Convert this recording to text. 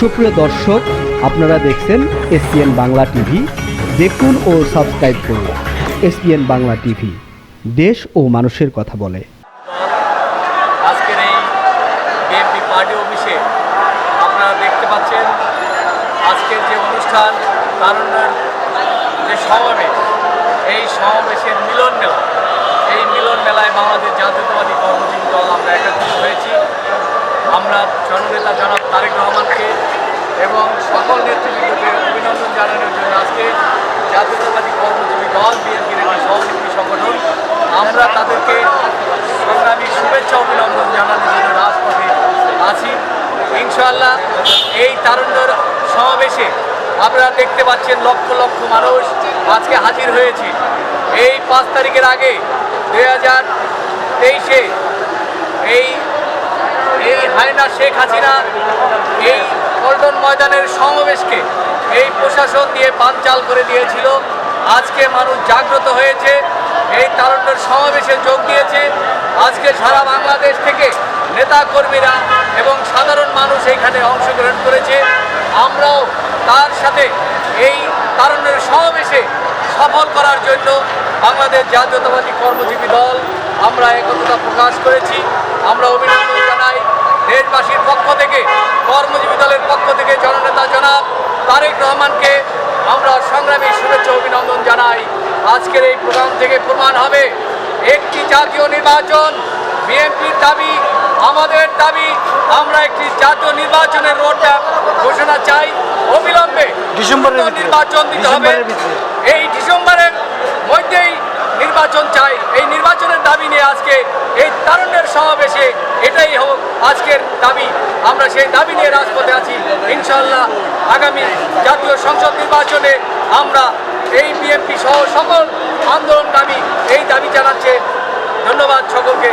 সুপ্রিয় দর্শক, আপনারা দেখছেন এসপিএন বাংলা টিভি। দেখুন ও সাবস্ক্রাইব করুন এসপিএন বাংলা টিভি। দেশ ও মানুষের কথা বলে। আজকের এই পার্টি অফিসে আপনারা দেখতে পাচ্ছেন, আজকের যে অনুষ্ঠান যে সমাবেশ, এই সমাবেশের মিলন মেলা, এই মিলন মেলায় দল আমরা হয়েছি। আমরা জননেতা জনাব তারেক রহমানকে এবং সকল নেতৃবৃন্দকে অভিনন্দন জানানোর জন্য আজকে জাতীয়তাবাদী কর্মজীবী দল বিএনপির একটি সহযোগী সংগঠন, আমরা তাদেরকে সংগ্রামী শুভেচ্ছা অভিনন্দন জানানোর জন্য রাজপথে আছি। ইনশাআল্লাহ এই তারুণ্যর সমাবেশে আপনারা দেখতে পাচ্ছেন লক্ষ লক্ষ মানুষ আজকে হাজির হয়েছে। এই পাঁচ তারিখের আগে দুই হাজার তেইশে এই এই হায়না শেখ হাসিনা এই পল্টন ময়দানের সমাবেশকে এই প্রশাসন দিয়ে পাঞ্চাল করে দিয়েছিল। আজকে মানুষ জাগ্রত হয়েছে, এই তারুণ্যের সমাবেশে যোগ দিয়েছে। আজকে সারা বাংলাদেশ থেকে নেতা কর্মীরা এবং সাধারণ মানুষ এইখানে অংশগ্রহণ করেছে। আমরাও তার সাথে এই তারুণ্যের সমাবেশে সফল করার জন্য বাংলাদেশ জাতীয়তাবাদী কর্মজীবী দল, আমরা একতা প্রকাশ করেছি। আমরা অভিনন্দন জানাই দেশবাসীর পক্ষ থেকে। কর্মজীবী দলের পক্ষ থেকে জননেতা জনাব তারেক রহমানকে আমরা সংগ্রামী শুভেচ্ছা অভিনন্দন জানাই। আজকের এই প্রোগ্রাম থেকে প্রমাণ হবে একটি জাতীয় নির্বাচন বিএনপির দাবি আমাদের দাবি আমরা একটি জাতীয় নির্বাচনের রোডম্যাপ ঘোষণা চাই। অবিলম্বে ডিসেম্বরের নির্বাচন দিতে হবে। এই ডিসেম্বরের মধ্যেই নির্বাচন চাই। এই নির্বাচনের দাবি নিয়ে আজকে এই তারুণ্যের সমাবেশে এটাই হোক আজকের দাবি। আমরা সেই দাবি নিয়ে রাজপথে আছি। ইনশাল্লাহ আগামী জাতীয় সংসদ নির্বাচনে আমরা এই বিএনপি সহ সকল আন্দোলন দাবি এই দাবি জানাচ্ছে। ধন্যবাদ সকলকে।